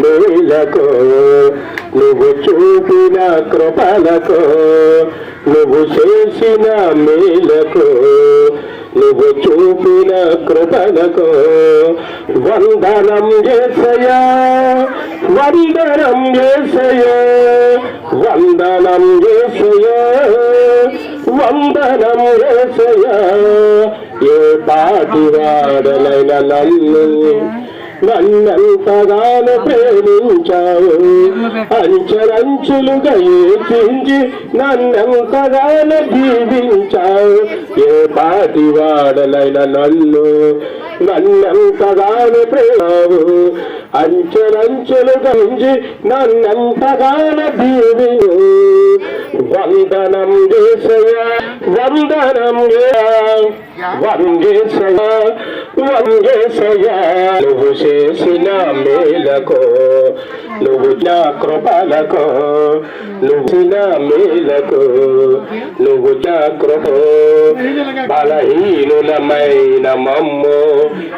మేలకు నువ్వు చూపిన కృపలకు నువ్వు చేసిన మేలకు నువ్వు చూపిన కృపలకు వందనం చేసయా వందనం చేసయా వందనం చేసయా వందనం చేసయా ఏ పాటి వాడలైన నన్ను నన్నెంతగానో ప్రేమించావు. అంచలంచులుగా ఏచించి నన్నెంతగానో జీవించావు ఏ పాటి వాడలైన నన్ను నన్నెంతగానో ప్రేమావు అంచెలంచెలుగా ఉంచి నన్నెంతగానో దీవి వందనం చేసయా వందనం వందేశయా వందేశయా నువ్వు చేసిన మేలకు నువ్వు నా కృపలకు నువ్వు నా మేలకు నువ్వు నా కృప. బలహీనులమైన మమ్ము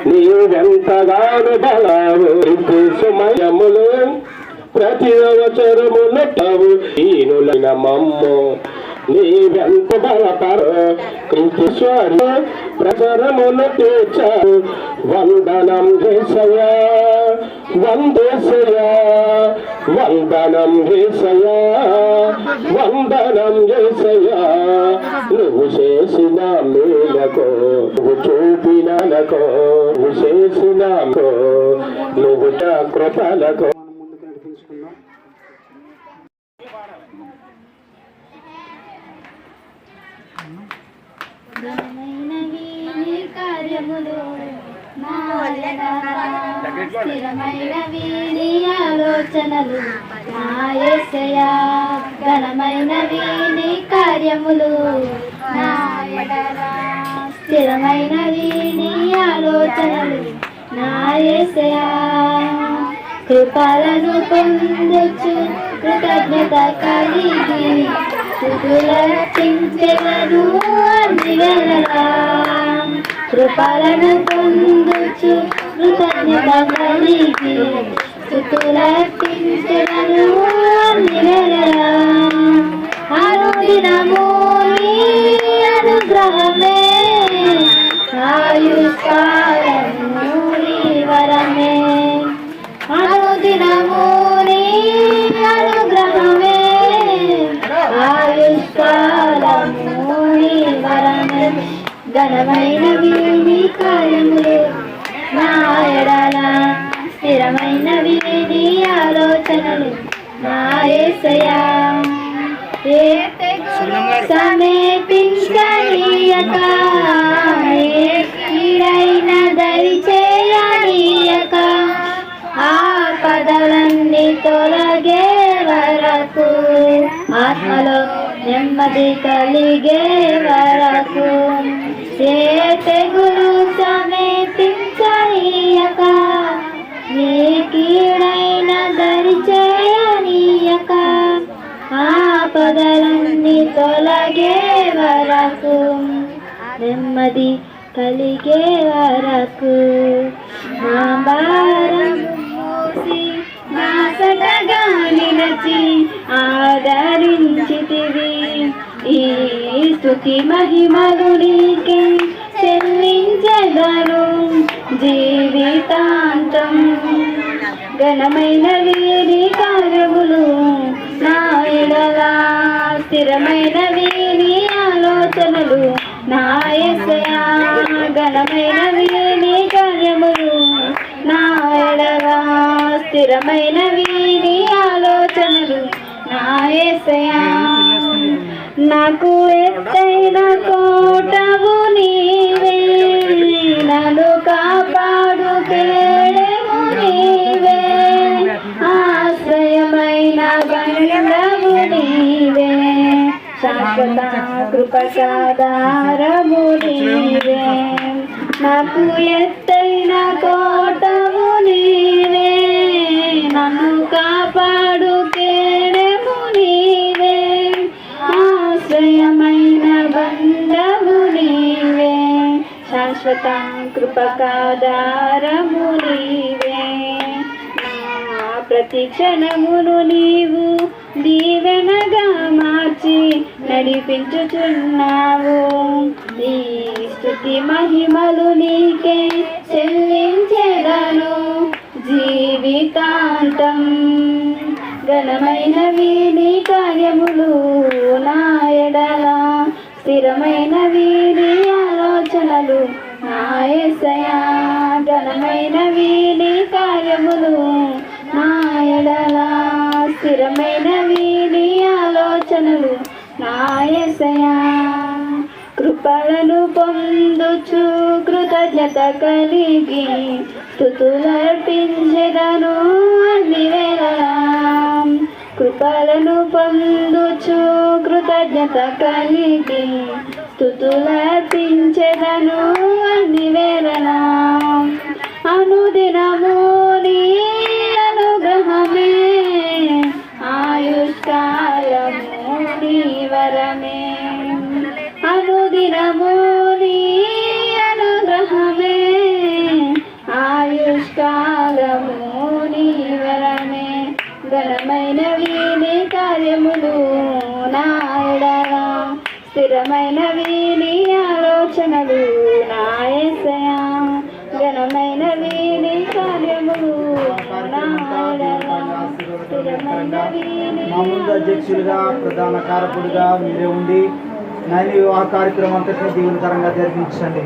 నీవెంతగాను బలవు సమయములు ప్రతి అవసరము నట్టవు హీనులైన మమ్ము. నీవెంత బలపర కృష్ణేశ్వరి ప్రసరమును తీర్చావు వందనం చేసయా వందేశయ వందనం చేసయా వందనం చేసయా నువ్వు చేసిన మేలకు నువ్వు చూపినలకు నువ్వు చేసిన నువ్వు నా కృపలకు ముందుకు నడిపించుకుందాం ఘనమైనవి నీ కార్యములు స్థిరమైనవి నీ ఆలోచనలు నా యేసయ్యా ఘనమైనవి నీ కార్యములు నా ఎడల స్థిరమైనవి నీ ఆలోచనలు నా కృపలను పొందొచ్చు కృతజ్ఞత కలిగి స్థుతులర్పించెదను చింతలను వేళలా కృపలను పొందుచు కృతజ్ఞత కలిగి స్థుతులర్పించెదను అన్ని అనుదినము నీ అనుగ్రహమే. ఆయుష్కాలము నీ వరమే. అనుదినము నీ అనుగ్రహమే. ఆయుష్కాలము నీ వరమే. ఘనమైనవి యేసయ్యా ఏ సమీపించనీయక ఏ కీడైన దరి చేయనీయక ఆ పదలన్నీ తొలగే వరకు ఆత్మలో నెమ్మది కలిగే వరకు. ఏ తొలగే వరకు నెమ్మది కలిగే వరకు నా భారం మోసి నా సటగా నిలచి ఆదరించితివి ఈ స్థుతి మహిమలు నీకే చెల్లించగను జీవితాంతం ఘనమైన వీరి కార్యములు నా ఎడలా స్థిరమైన వీరి ఆలోచనలు నా ఎసయా ఘనమైన వీరి కార్యములు నా ఎడలా స్థిరమైన వీరి ఆలోచనలు నా ఎసయా నాకు ఎత్తైన కోటవు నీ శాశ్వత కృపసాధారము నీవే నాకు ఎత్తైన కోటవు నీవే నన్ను కాపాడు కేడము నీవే. ఆశ్రయమైన బంధము నీవే. శాశ్వతం కృపకాదారము నీవే నా ప్రతి క్షణమును నీవు దీవెనగా మా నడిపించుచున్నావు నీ స్థుతి మహిమలు నీకే చెల్లించెదను. జీవితాంతం ఘనమైనవి నీ కార్యములు నా ఎడల. స్థిరమైనవి నీ ఆలోచనలు నా ఘనమైన ఘనమైనవి నీ కార్యములు నా ఎడల. స్థిరమైనవి నీ ఆలోచనలు నాయసయా కృపలను పొందుచు కృతజ్ఞత కలిగి స్థుతులర్పించెదను అన్ని వేళలా. కృపలను పొందుచు కృతజ్ఞత కలిగి స్థుతులర్పించెదను అన్ని వేళలా. అనుదినము ముందు అధ్యక్షులుగా ప్రధాన కారకుడిగా మీరే ఉండి నాయన వివాహ కార్యక్రమం అంతటినీ దీవెనకరంగా జరిపించండి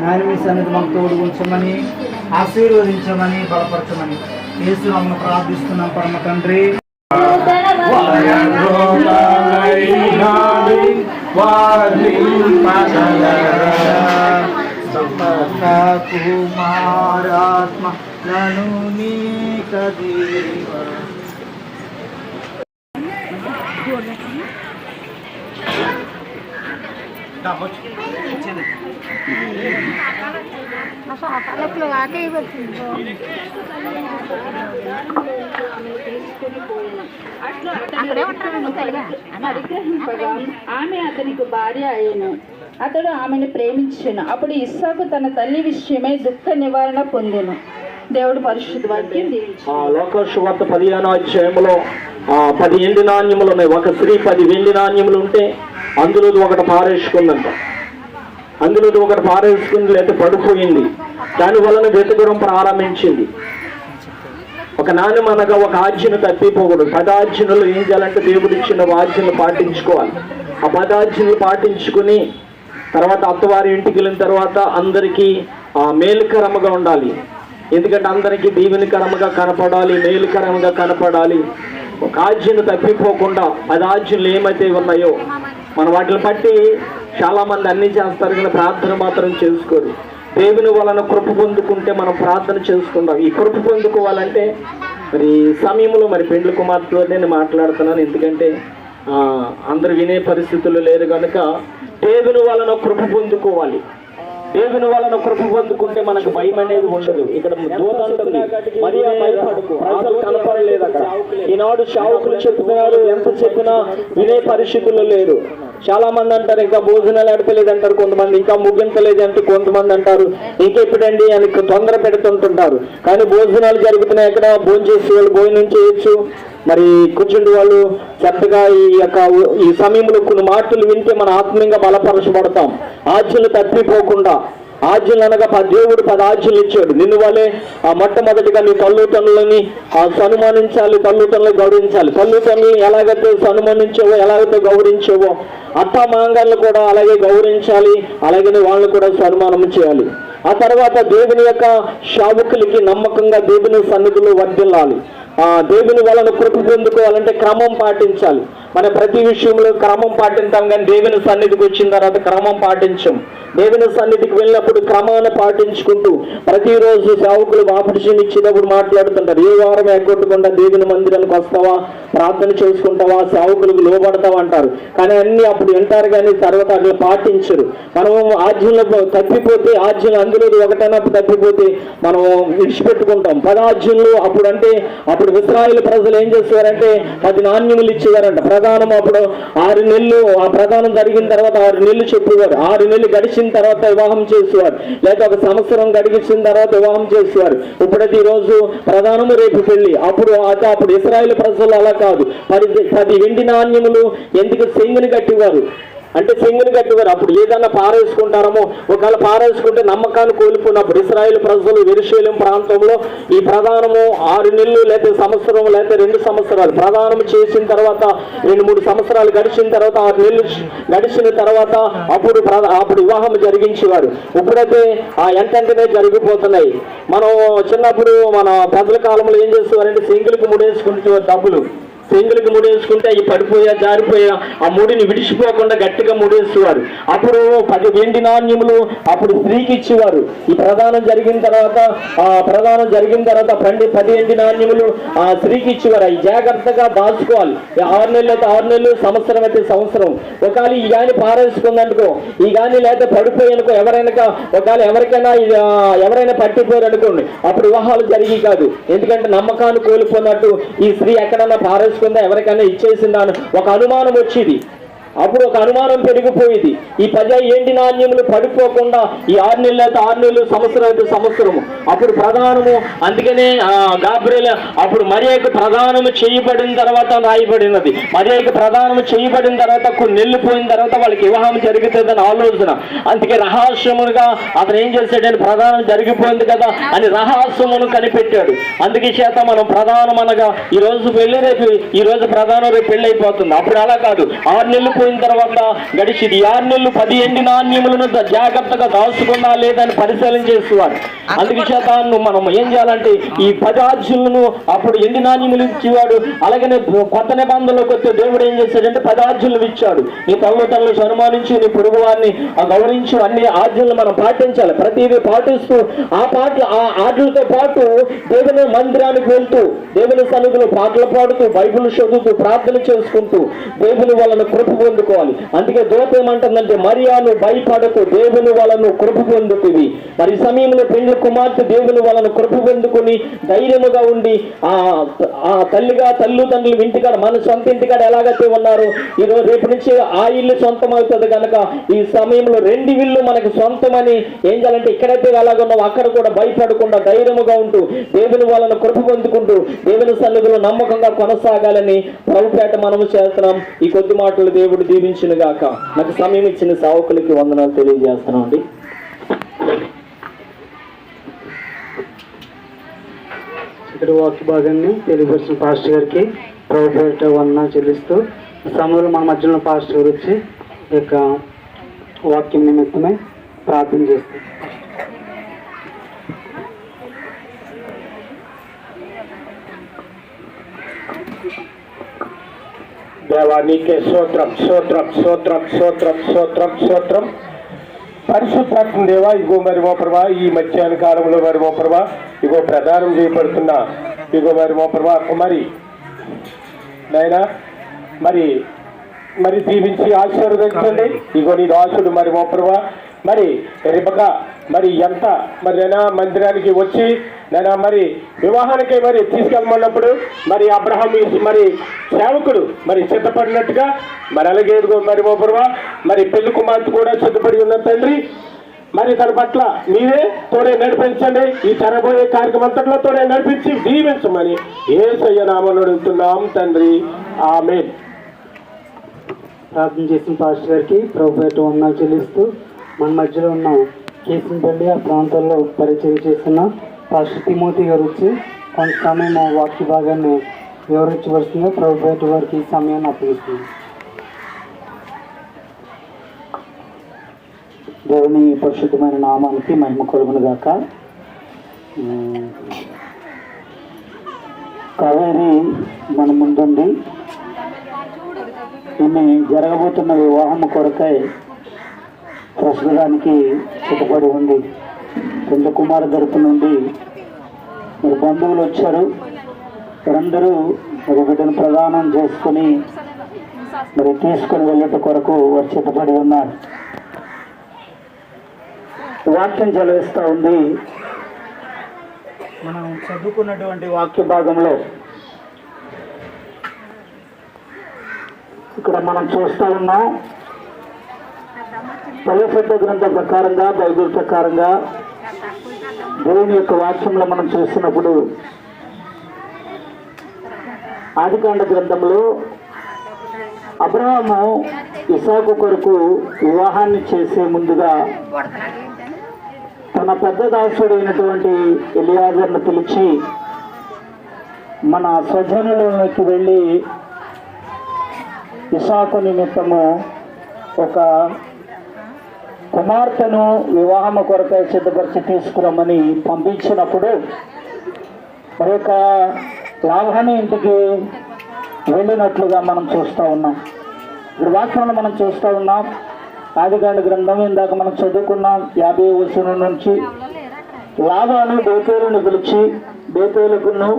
నాయన మీ సన్నిధి మాకు తోడు ఉంచమని ఆశీర్వదించమని బలపరచమని యేసునామను ప్రార్థిస్తున్నాం పరమ తండ్రి. కుమారాత్మ నను నీ కదీవా పరిగ్రహింపగా ఆమె అతనికి భార్య అయ్యను. అతడు ఆమెను ప్రేమించాను. అప్పుడు ఇస్సాకు తన తల్లి విషయమై దుఃఖ నివారణ పొందెను. దేవుడు పరిశుద్ధ వాక్యం దీవించు ఆ పదిహేనో అధ్యాయంలో ఆ పది ఎండి నాణ్యములు ఉన్నాయి. ఒక స్త్రీ పది వెండి నాణ్యములు ఉంటే అందులో ఒకటి పారేసుకుందంట. అందులో ఒకటి పారేసుకుంది లేకపోతే పడిపోయింది. దాని వలన వెతకడం ప్రారంభించింది. ఒక నాణ్యం అనగా ఒక ఆజ్ఞను తప్పిపోకూడదు. పదార్జనలు ఏం చేయాలంటే దేవుడు ఇచ్చిన ఆజ్ఞలు పాటించుకోవాలి. ఆ పదార్జనలు పాటించుకుని తర్వాత అత్తవారి ఇంటికి వెళ్ళిన తర్వాత అందరికీ ఆ మేలుకరముగా ఉండాలి. ఎందుకంటే అందరికీ దీవెనకరంగా కనపడాలి మేలుకరంగా కనపడాలి. ఒక ఆజ్యను తప్పిపోకుండా పదార్జనలు ఏమైతే ఉన్నాయో మన వాటిని బట్టి చాలామంది అన్నీ అన్ని చేస్తారు కానీ ప్రార్థన మాత్రం చేసుకోరు. దేవుని వలన కృప పొందుకుంటే మనం ప్రార్థన చేసుకుందాం. ఈ కృప పొందుకోవాలంటే మరి సమయంలో మరి పెండ్లి కుమార్తెతో నేను మాట్లాడుతున్నాను. ఎందుకంటే అందరు వినే పరిస్థితులు లేరు కనుక దేవుని వలన కృప పొందుకోవాలి. దేవుని వలన కృప పొందుకుంటే మనకు భయం అనేది ఉండదు. ఇక్కడ దూత అంటుంది మరియా ప్రజలు కనపడలేదు అక్కడ. ఈనాడు షావుకులు చెప్తున్నారు ఎంత చెప్పినా వినే పరిస్థితులు లేరు. చాలా మంది అంటారు ఇంకా భోజనాలు అడపలేదు అంటారు కొంతమంది ఇంకా ముగించలేదు అంటూ కొంతమంది అంటారు ఇంకెప్పుడండి అని తొందర పెడుతుంటుంటారు. కానీ భోజనాలు జరుగుతున్నాయి ఎక్కడ భోజనం చేసే వాళ్ళు భోజనం చేయొచ్చు. మరి కూర్చుండి వాళ్ళు చక్కగా ఈ యొక్క ఈ సమయంలో కొన్ని మాటలు వింటే మన ఆత్మీయంగా బలపరచబడతాం. ఆజ్ఞలు తప్పిపోకుండా ఆజ్ఞలు అనగా ప- దేవుడు పది ఆజ్ఞలు ఇచ్చాడు. నిన్ను వాళ్ళే ఆ మొట్టమొదటిగా నీ తల్లుతండ్రులని ఆ సన్మానించాలి తల్లుతండ్రులు గౌరవించాలి. తల్లుతండ్రులను ఎలాగైతే సన్మానించేవో ఎలాగైతే గౌరవించేవో అత్తమాంగాలను కూడా అలాగే గౌరవించాలి అలాగే వాళ్ళని కూడా సన్మానం చేయాలి. ఆ తర్వాత దేవుని యొక్క శావుకులకి నమ్మకంగా దేవుని సన్నిధిలో వర్ధిల్లాలి. ఆ దేవుని వలన కృప పొందుకోవాలంటే క్రమం పాటించాలి. మన ప్రతి విషయంలో క్రమం పాటించాం కానీ దేవుని సన్నిధికి వచ్చిన తర్వాత క్రమం పాటించం. దేవుని సన్నిధికి వెళ్ళినప్పుడు క్రమాన్ని పాటించుకుంటూ ప్రతిరోజు సేవకులు ఆపర్చునిటీ ఇచ్చేటప్పుడు మాట్లాడుతుంటారు. ఏ వారం ఎగ్గొట్టకుండా దేవుని మందిరానికి వస్తావా? ప్రార్థన చేసుకుంటావా? సేవకులకు లోబడతావా అంటారు. కానీ అన్ని అప్పుడు వింటారు కానీ తర్వాత అట్లా పాటించరు. మనం ఆజ్యంలో తప్పిపోతే ఆజ్ఞలు అందులో ఒకటైనప్పుడు తప్పిపోతే మనం విడిచిపెట్టుకుంటాం. పదాజ్యంలో అప్పుడు అంటే అప్పుడు ఇస్రాయేల్ ప్రజలు ఏం చేసేవారంటే పది నాణ్యములు ఇచ్చేవారంట. ప్రధానం అప్పుడు ఆరు నెలలు ఆ ప్రధానం జరిగిన తర్వాత ఆరు నెలలు చెప్పేవారు. ఆరు నెలలు గడిచిన తర్వాత వివాహం చేసేవారు. లేదా ఒక సంవత్సరం గడిచిన తర్వాత వివాహం చేసేవారు. ఇప్పుడైతే ఈరోజు రోజు ప్రధానము రేపు పెళ్ళి. అప్పుడు అయితే అప్పుడు ఇస్రాయేల్ ప్రజలు అలా కాదు. పది పది వెండి నాణ్యములు ఎందుకు సెంగుని కట్టేవారు. అంటే సింగిని కట్టేవారు అప్పుడు ఏదైనా పారేసుకుంటారమో ఒకవేళ పారేసుకుంటే నమ్మకాన్ని కోల్పోయినప్పుడు ఇస్రాయేల్ ప్రజలు వెరుశైలం ప్రాంతంలో ఈ ప్రధానము ఆరు నెలలు లేకపోతే సంవత్సరం లేకపోతే రెండు సంవత్సరాలు ప్రధానం చేసిన తర్వాత రెండు మూడు సంవత్సరాలు గడిచిన తర్వాత ఆరు నెలలు గడిచిన తర్వాత అప్పుడు ప్రధా- అప్పుడు వివాహం జరిగించేవారు ఇప్పుడైతే ఆ ఎంటెంటనే జరిగిపోతున్నాయి. మనం చిన్నప్పుడు మన పెద్దల కాలంలో ఏం చేసేవారంటే సింగిల్కి ముడేసుకుంటే డబ్బులు. సింగిల్కి ముడేసుకుంటే అవి పడిపోయా జారిపోయా ఆ ముడిని విడిచిపోకుండా గట్టిగా ముడేసేవారు. అప్పుడు పది వెండి నాణ్యములు అప్పుడు స్త్రీకి ఇచ్చేవారు. ఈ ప్రధానం జరిగిన తర్వాత ఆ ప్రధానం జరిగిన తర్వాత పండి పది వెండి నాణ్యములు ఆ స్త్రీకి ఇచ్చేవారు. అవి జాగ్రత్తగా దాచుకోవాలి. ఆరు నెలలు అయితే ఆరు నెలలు సంవత్సరం అయితే సంవత్సరం. ఒకవేళ ఈ గాని పారేసుకుందనుకో ఈ గాని లేకపోతే పడిపోయానుకో ఎవరైనా ఒకవేళ ఎవరికైనా ఎవరైనా పట్టిపోయారు అనుకోండి అప్పుడు వివాహాలు జరిగి కాదు. ఎందుకంటే నమ్మకాన్ని కోల్పోయినట్టు ఈ స్త్రీ ఎక్కడన్నా పారేసుకుందా ఎవరికైనా ఇచ్చేసిందా అని ఒక అనుమానం వచ్చేది. అప్పుడు ఒక అనుమానం పెరిగిపోయింది. ఈ ప్రజా ఏంటి నాణ్యములు పడిపోకుండా ఈ ఆరు నెలలు అయితే ఆరు నెలలు సంవత్సరం అయితే సంవత్సరము. అప్పుడు ప్రధానము అందుకనే ఆ, గాబ్రియల్ అప్పుడు మరియకు ప్రధానము చేయబడిన తర్వాత రాయబడినది. మరియకు ప్రధానము చేయబడిన తర్వాత కొన్ని నెలలు పోయిన తర్వాత వాళ్ళకి వివాహం జరుగుతుందని ఆలోచన. అందుకే రహస్యముగా అతను ఏం చేశాడని ప్రధానం జరిగిపోయింది కదా అని రహస్యమును కనిపెట్టాడు. అందుకే చేత మనం ప్రధానం అనగా ఈ రోజు పెళ్ళి రేపు ఈ రోజు ప్రధానం రేపు పెళ్ళి అయిపోతుంది. అప్పుడు అలా కాదు. ఆరు నెలలు పోయిన తర్వాత గడిచింది. ఆరు నెలలు పది ఎండి నాణ్యములను జాగ్రత్తగా దాచుకున్నా లేదని పరిశీలన చేసేవాడు అందుకే చేత మనం ఏం చేయాలంటే ఈ పది ఆజ్యులను అప్పుడు ఎండి నాణ్యములు ఇచ్చేవాడు? అలాగనే కొత్త నిబంధనలోకి వస్తే దేవుడు ఏం చేశాడంటే పది ఇచ్చాడు. నీ తల్లిదండ్రులు అనుమానించి నీ పొరుగు వారిని గౌరవించు. అన్ని ఆజ్ఞలను మనం పాటించాలి. ప్రతిదీ పాటిస్తూ ఆ పాట ఆ ఆటలతో పాటు దేవుని మందిరానికి వెళ్తూ దేవుని సన్నిధిలో పాటలు పాడుతూ బైబిల్ చదువుతూ ప్రార్థన చేసుకుంటూ దేవుని వాళ్ళను కృప పొందుకోవాలి అందుకే దూత ఏమంటుందంటే మరియాను భయపడకు దేవుని వాళ్ళను కృప పొందుతుంది మరి సమయంలో పెళ్ళి కుమార్తె దేవుని వలన కృప పొందుకుని ధైర్యముగా ఉండి ఆ తల్లిగా తల్లిదండ్రులు ఇంటికాడ మన సొంత ఇంటికాడ ఎలాగైతే ఉన్నారు ఈరోజు రేపు నుంచి ఆ ఇల్లు సొంతం అవుతుంది కనుక ఈ సమయంలో రెండు ఇల్లు మనకు సొంతమని ఏం చేయాలంటే ఇక్కడైతే ఎలాగ ఉన్నావు అక్కడ కూడా భయపడకుండా ధైర్యముగా ఉంటూ దేవుని వాళ్ళను కృప పొందుకుంటూ దేవుని సన్నిధిలో నమ్మకంగా కొనసాగాలని ప్రభుపేట మనము చేస్తున్నాం. ఈ కొద్ది మాటలు దేవుడు దీవించిన గాక. నాకు సమయం ఇచ్చిన సావకులకి వందనాలు తెలియజేస్తున్నాం అండి. ఇక్కడ వాక్య భాగాన్ని తెలియపరిచిన పాస్టర్ గారికి ప్రభుత్వ వందన చెల్లిస్తూ సమయంలో మన మధ్యలో పాస్టర్ గారు వచ్చి ఈ యొక్క వాక్యం నిమిత్తమే ప్రార్థన చేస్తాం దేవా నీకే స్తోత్రం స్తోత్రం స్తోత్రం స్తోత్రం స్తోత్రం స్తోత్రం. పరిశుద్ధాత్మ దేవా ఇగో మరి ఓ ఈ మధ్యాహ్న కాలంలో మరి ఓ ఇగో ప్రదానం చేయబడుతున్న ఇగో మరి ఓ ప్రభా కుమారి. నాయనా మరి మరి దీవించి ఆశీర్వదించండి. ఇగో నీ దాసుడు మరి ఓ మరి రిపక మరి ఎంత మరి నేనా మందిరానికి వచ్చి నేను మరి వివాహానికి మరి తీసుకెళ్ళమన్నప్పుడు మరి అబ్రహం మరి సేవకుడు మరి సిద్ధపడినట్టుగా మరి అలాగే మరి ఓ మరి పెళ్ళి కుమార్తె కూడా సిద్ధపడి ఉన్న తండ్రి మరి తన పట్ల మీరే తోడే నడిపించండి. ఈ జరగబోయే కార్యక్రమంతట్లో తోడే నడిపించి దీవించమని ఏ సయ్యనామను అడుగుతున్నాం తండ్రి. ఆమె ప్రార్థన చేసిన పాస్టర్ గారికి ప్రభుత్వ వందనాలు చెల్లిస్తూ మన మధ్యలో ఉన్న కేసుపల్లి ఆ ప్రాంతాల్లో పరిచయం చేస్తున్నాం. పాస్టర్ తిమోతి గారు వచ్చి కొంత సమయం వాక్య భాగాన్ని వివరించవలసిందిగా ప్రభుత్వ వారికి ఈ సమయాన్ని అప్పగిస్తుంది. దేవుని పరిశుద్ధమైన నామానికి మహిమ కొలుగును గాక. కవేరి మన ముందుండి. ఈమె జరగబోతున్న వివాహం కొరకై ప్రస్తుతానికి సిద్ధపడి ఉంది. పెద్ద తరపు నుండి మరి బంధువులు వచ్చారు. వారందరూ మరి బిడ్డను ప్రదానం చేసుకుని మరి తీసుకొని వెళ్ళట కొరకు వారు సిద్ధపడి ఉన్నారు. వాక్యం చదివిస్తూ ఉంది. మనం చదువుకున్నటువంటి వాక్య భాగంలో ఇక్కడ మనం చూస్తూ ఉన్నాం. పరిశుద్ధ గ్రంథ ప్రకారంగా బైబిల్ ప్రకారంగా దేవుని యొక్క వాక్యంలో మనం చూసినప్పుడు ఆదికాండ గ్రంథంలో అబ్రహాము ఇసాకు కొరకు వివాహాన్ని చేసే ముందుగా తన పెద్ద దాసుడైనటువంటి ఎలియాజర్ను పిలిచి మన స్వజనులకి వెళ్ళి ఇసాకు నిమిత్తము ఒక కుమార్తెను వివాహం కొరకై సిద్ధపరిచి తీసుకురమ్మని పంపించినప్పుడు మరి యొక్క లాభాన్ని ఇంటికి వెళ్ళినట్లుగా మనం చూస్తూ ఉన్నాం. ఇప్పుడు వాక్యంలో మనం చూస్తూ ఉన్నాం. ఆదికాండ గ్రంథం ఇందాక మనం చదువుకున్నాం. యాభై వచనం నుంచి లాభాను బేతేలును పిలిచి బేతేలుకును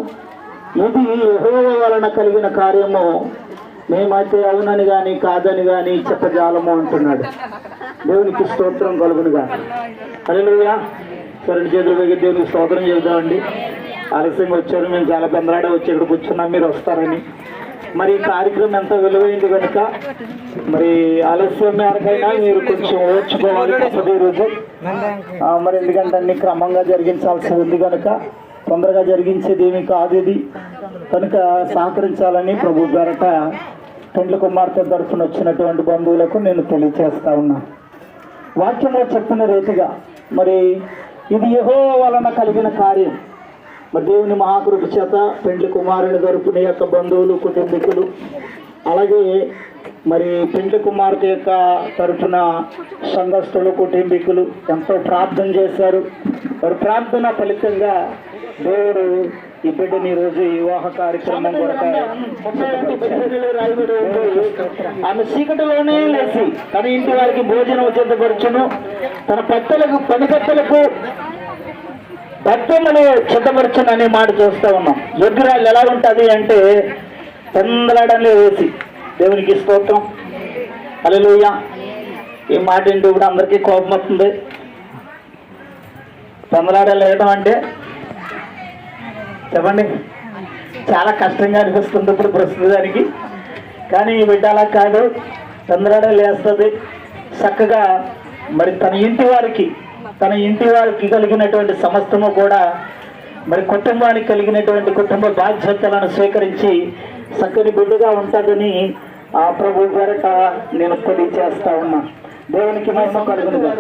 ఇది యెహోవా వలన కలిగిన కార్యము. మేమైతే అవునని కానీ కాదని కానీ చెప్పజాలము అంటున్నాడు. దేవునికి స్తోత్రం కలుగునుగా. హల్లెలూయా. సరే చేతులు వేగి దేవునికి స్తోత్రం చేద్దామండి ఆలస్యంగా వచ్చారు మేము చాలా బెందరాడ వచ్చి ఇక్కడ కూర్చున్నాం మీరు వస్తారని. మరి ఈ కార్యక్రమం ఎంత విలువైంది కనుక మరి ఆలస్యం మేరకైనా మీరు కొంచెం ఓర్చుకోవాలి తప్పదు ఈరోజు మరి ఎందుకంటే అన్ని క్రమంగా జరిగించాల్సి ఉంది కనుక తొందరగా జరిగించేది ఏమీ కాదు ఇది. కనుక సహకరించాలని ప్రభు గారట పెండ్ల కుమార్తె తరఫున వచ్చినటువంటి బంధువులకు నేను తెలియచేస్తా ఉన్నాను వాక్యంలో చెప్పిన రీతిగా మరి ఇది యహో వలన కలిగిన కార్యం. మరి దేవుని మహాకృప చేత పెండ్లి కుమారుని తరపున యొక్క బంధువులు కుటుంబీకులు అలాగే మరి పెండ్లి కుమార్తె యొక్క తరఫున సంఘస్థులు కుటుంబీకులు ఎంతో ప్రార్థన చేశారు. మరి ప్రార్థన ఫలితంగా దేవుడు ఈ బిడ్డని ఈ రోజు వివాహ కార్యక్రమం కొరకు ఆమె చీకటిలోనే లేచి తన ఇంటి వారికి భోజనం సిద్ధపరచును. తన పెద్దలకు పని పెద్దలకు భక్తులను సిద్ధపరచును అనే మాట చూస్తూ ఉన్నాం. యోగ్యురాలు ఎలా ఉంటుంది అంటే తొందరడంలో వేసి దేవునికి స్తోత్రం. అలెలుయ ఈ మాట ఏంటి కూడా అందరికీ కోపం వస్తుంది. తొందరడాలు వేయడం అంటే చెప్పండి. చాలా కష్టంగా అనిపిస్తుంది ఇప్పుడు ప్రస్తుతానికి. కానీ ఈ బిడ్డ అలా కాదు. తొందరగా లేస్తుంది. చక్కగా మరి తన ఇంటి వారికి తన ఇంటి వారికి కలిగినటువంటి సమస్తము కూడా మరి కుటుంబానికి కలిగినటువంటి కుటుంబ బాధ్యతలను స్వీకరించి చక్కని బిడ్డగా ఉంటుందని ఆ ప్రభు గారట నేను తెలియజేస్తా ఉన్నా. దేవునికి మహిమ కలుగునుగా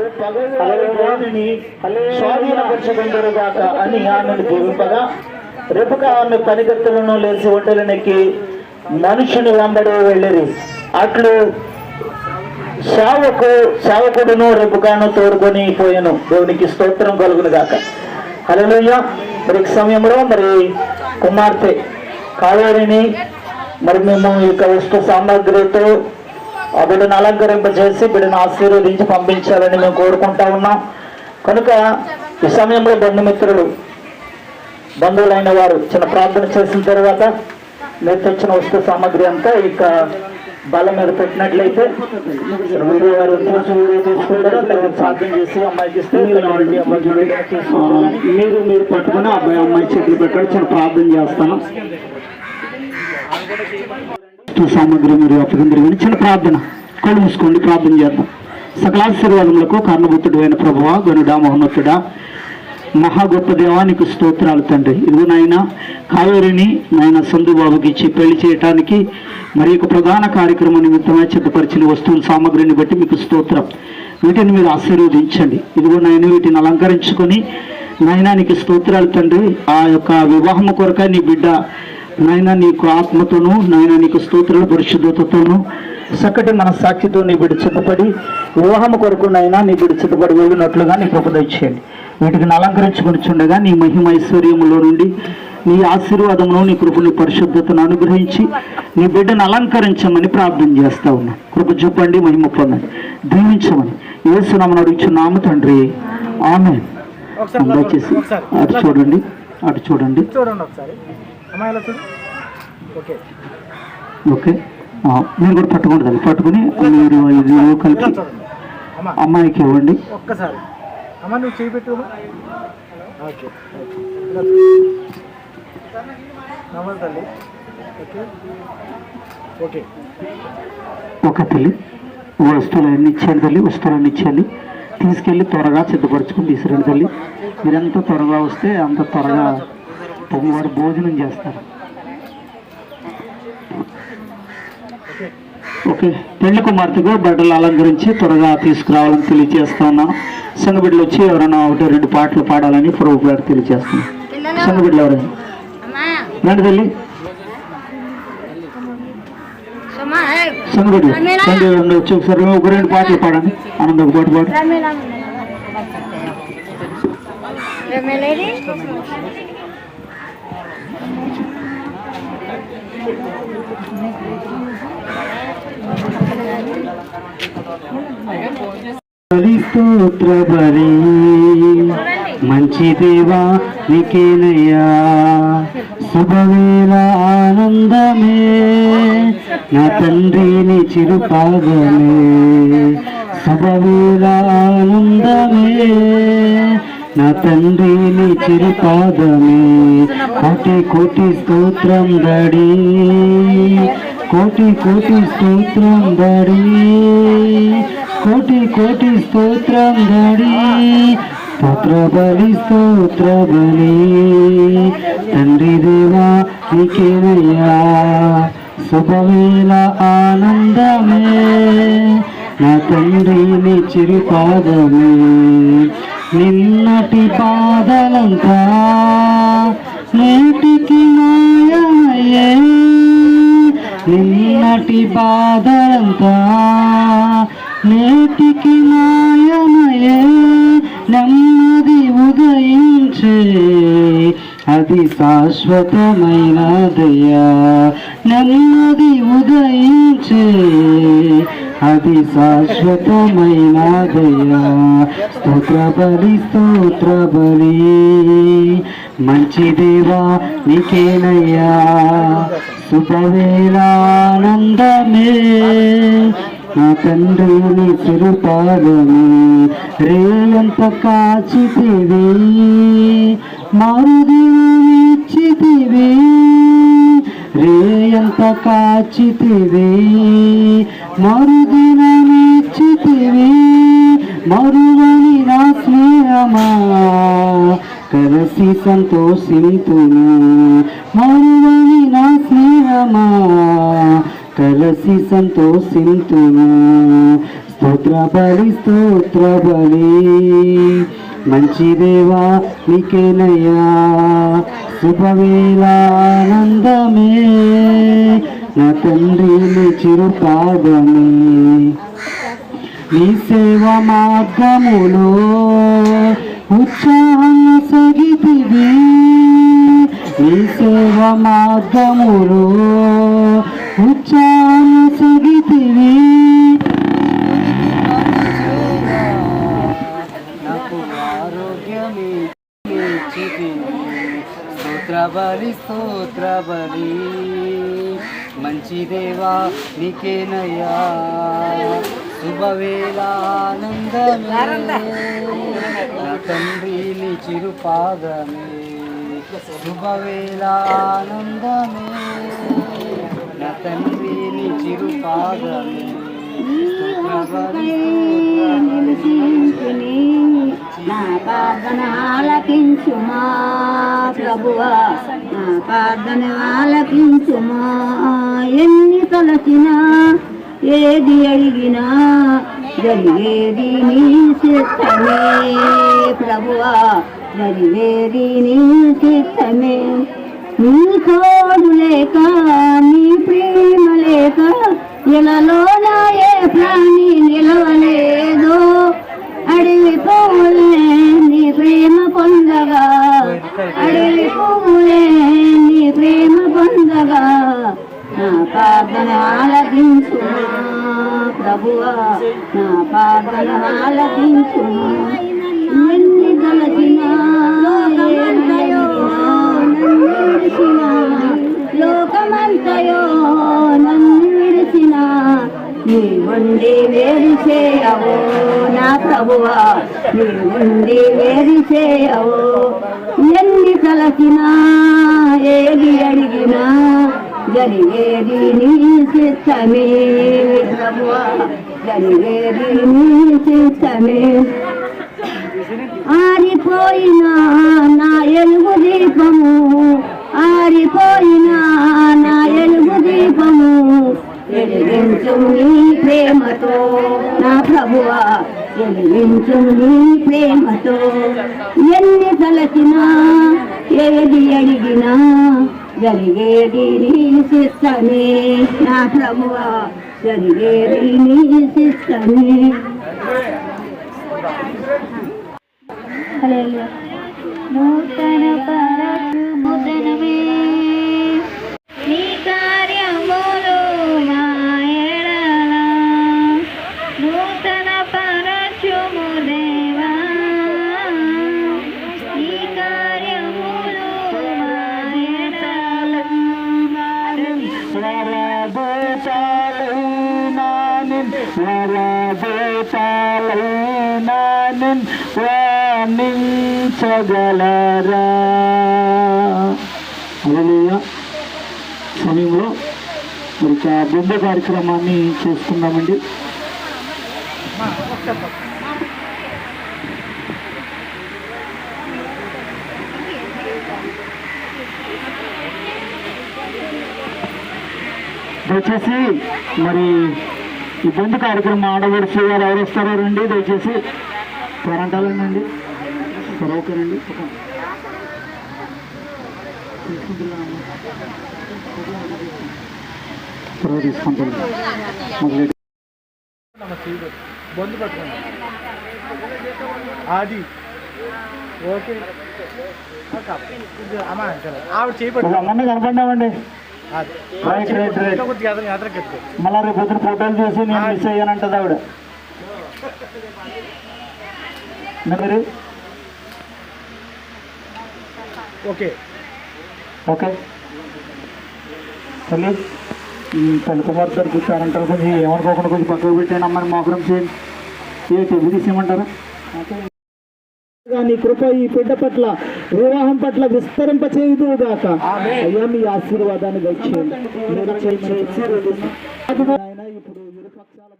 అని ఆమెను దీవింపగా రేపుక ఆమె పనిగత్తులను లేచి ఒంటలనెక్కి మనుషుని వెంబడి వెళ్ళిరి. అట్లు సేవకు సేవకుడును రేపుగాను తోడుకొని పోయాను. దేవునికి స్తోత్రం కలుగును గాక. హలోయ మరి సమయంలో మరి కుమార్తె కావేరిని మరి మేము ఈ యొక్క వస్తు సామాగ్రితో ఆ బిడ్డను అలంకరింపజేసి బిడ్డను ఆశీర్వదించి పంపించాలని మేము కోరుకుంటా ఉన్నాం. కనుక ఈ సమయంలో బంధుమిత్రులు బంధువులైన వారు చిన్న ప్రార్థన చేసిన తర్వాత మీరు తెచ్చిన వస్తు సామాగ్రి అంతా ఇక బల్ల మీద పెట్టినట్లయితే వీడియో వారు చూసి వీడియో తీసుకుంటారు లేదా ప్రార్థన చేసి అమ్మాయికి ఇస్తే మీరు. మీరు పట్టుకుని అబ్బాయి అమ్మాయి చేతులు పెట్టాడు చిన్న ప్రార్థన చేస్తాను సామాగ్రి మీరు అప్పగిందరు చిన్న ప్రార్థన. కళ్ళు మూసుకోండి ప్రార్థన చేద్దాం. సకలాశీర్వాదములకు కారణభూతుడు అయిన ప్రభువా గనుడా మహోన్నతుడా మహా గొప్ప దేవానికి స్తోత్రాలు తండ్రి. ఇదిగో నాయన కావేరిని నాయన సంధుబాబుకి ఇచ్చి పెళ్ళి చేయటానికి మరి ఒక ప్రధాన కార్యక్రమం నిమిత్తమై సిద్ధపరిచిన వస్తువుల సామాగ్రిని బట్టి మీకు స్తోత్రం. వీటిని మీరు ఆశీర్వదించండి. ఇదిగో నాయన వీటిని అలంకరించుకొని నాయన నీకు స్తోత్రాలు తండ్రి. ఆ యొక్క వివాహము కొరక నీ బిడ్డ నాయన నీకు ఆత్మతోను నాయన నీకు స్తోత్రాల పరిశుద్ధతతోనూ చక్కటి మన సాక్షితో నీ బిడ్డ సిద్ధపడి వివాహం కొరకు నాయన నీ బిడ్డ సిద్ధపడి వెళ్ళినట్లుగా నీ కృప వీటిని అలంకరించుకొని చుండగా నీ మహిమ ఐశ్వర్యములో నుండి నీ ఆశీర్వాదమును నీ కృపని పరిశుద్ధతను అనుగ్రహించి నీ బిడ్డను అలంకరించమని ప్రార్థన చేస్తా ఉన్నా. కృప చూపండి మహిమ పొందండి. దీవించమని ఏసునామని అడుగుచున్నాము తండ్రి. ఆమె దయచేసి అటు చూడండి అటు చూడండి. ఒకసారి. ఓకే. ఓకే. మీరు కూడా పట్టుకోండి తల్లి పట్టుకుని మీరు ఇది కలిపి అమ్మాయికి ఇవ్వండి. ఒక్కసారి. అమ్మ నువ్వు చేయి పెట్టు. అమ్మ. ఓకే తల్లి. ఓకే. ఓకే. ఒక తల్లి. వస్తువులన్నీ ఇచ్చాను తల్లి వస్తువులన్నీ ఇచ్చాను తీసుకెళ్ళి త్వరగా సిద్ధపరచుకుని తీసుకురండి తల్లి. మీరెంత త్వరగా వస్తే అంత త్వరగా వారు భోజనం చేస్తారు. ఓకే. పెళ్ళి కుమార్తెకు బట్టలు అలంకరించి త్వరగా తీసుకురావాలని తెలియజేస్తా ఉన్నాను సంగబిడ్డలు వచ్చి ఎవరైనా ఒకటి రెండు పాటలు పాడాలని ప్రభు గారు తెలియజేస్తున్నాను సంగబిడ్డలు ఎవరైనా రండి తల్లి? సంగబిడ్డలు. రండి వచ్చి ఒకసారి ఒక రెండు పాటలు పాడండి ఆనంద ఒక పాట పాడు. స్తోత్ర బలి మంచి దేవా నీకేనయ్యా శుభవేళ ఆనందమే నా తండ్రిని చిరుపాదమే శుభవేళ ఆనందమే నా తండ్రిని చిరుపాదమే కోటి కోటి స్తోత్రం దడి కోటి కోటి స్తోత్రం దడి కోటి కోటి స్తోత్రం దడి స్తోత్ర బలి స్తోత్ర బలి తండ్రి దేవా నీకేనయ్యా శుభవేళ ఆనందమే. నా తండ్రిని చిరుపాదమే. నిన్నటి పాదలంతా నేటికి మాయమయ్యే. నిన్నటి బాధలంతా నేటికి మాయమయే నెమ్మది ఉదయించే అది శాశ్వతమైన దయా. నెమ్మది ఉదయించే అది శాశ్వతమైన దయా. స్తోత్ర బలి స్తోత్ర బలి. మంచి దేవా నీకేనయ్యా. శుభవేళానందమే నా తండ్రిని చిరుపాదమే రేయంత కాచితివి. మారుదేవిచ్చితివి రేయంత కాచితివి. మరుదినమిచ్చితివి మరువని నా స్నేహమా. కలసి సంతోషింతును మరువని నా స్నేహమా? కలసి సంతోషింతును స్తోత్ర బలి స్తోత్ర బలి. మంచి దేవా నీకేనయ్యా శుభవేలానందమే నా తండ్రిని చిరుపాదమే. నీ సేవ మార్గములో ఉత్సాహం సగితివి. నీ సేవ మార్గములో ఉత్సాహం సగితివి. నాకు ఆరోగ్యమే స్తోత్ర బలి స్తోత్ర బలి మంచి దేవా నీకేనయ్యా. శుభవేళ ఆనందమే. తండ్రి నీ చిరుపాదమే. శుభవేళ ఆనందమే నా తండ్రి నీ చిరుపాదమే. స్తోత్ర నా ప్రార్థన ఆలకించుమా ప్రభువా? నా ప్రార్థన ఆలకించుమా ఎన్ని తలచినా ఏది అడిగినా జరిగేది నీ చిత్తమే ప్రభువా జరిగేది నీ చిత్తమే నీ తోడు లేక నీ ప్రేమ లేక ఇలాలోన ఏ ప్రాణి నిలవ ఆరిపోయిన నా ఎలుగు దీపము నీ ప్రేమతో. నా ప్రభువా వెలిగించు నీ ప్రేమతో. ఎన్ని తలచినా ఏది అడిగినా జరిగేది నీ శిస్తమే నా ప్రభువా జరిగేది నీ శిస్తమే పరచు నూతనమే నీ కార్యములు మా ఎడల నూతన పరచుము దేవా నీ కార్యములు మా తీర్చగలరా సమయంలో మరి ఇక బొమ్మ కార్యక్రమాన్ని చేసుకుందామండి దయచేసి మరి ఈ బొందు కార్యక్రమం ఆడవలసి వారు ఎవరు వస్తారో రండి. దయచేసి పోరాటాలండి సరే ఓకేనండి. త్వరగా తీసుకుంటాను బంధు పట్టుకోండి అది ఓకే. అమ్మా సరే. ఆవిడ చేయబడి అమ్మని కనపడినామండి మళ్ళా రేపు పొద్దున ఫోటోలు చూసి నేను మిస్ అయ్యానంటది ఆవిడ. మీరు ఓకే ఓకే తల్లి ఈ తల్లి కుమార్ గారు కూర్చారంటారు కొంచెం ఏమనుకోకుండా కొంచెం పక్కకు పెట్టాను అమ్మని మోకరం చేయండి ఏంటి విధిసేయమంటారు నీ కృప ఈ బిడ్డ పట్ల వివాహం పట్ల విస్తరింప చేయుదుగాక అయ్యా మీ ఆశీర్వాదాన్ని దయచేయండి ఇప్పుడు ఇరుపక్షాల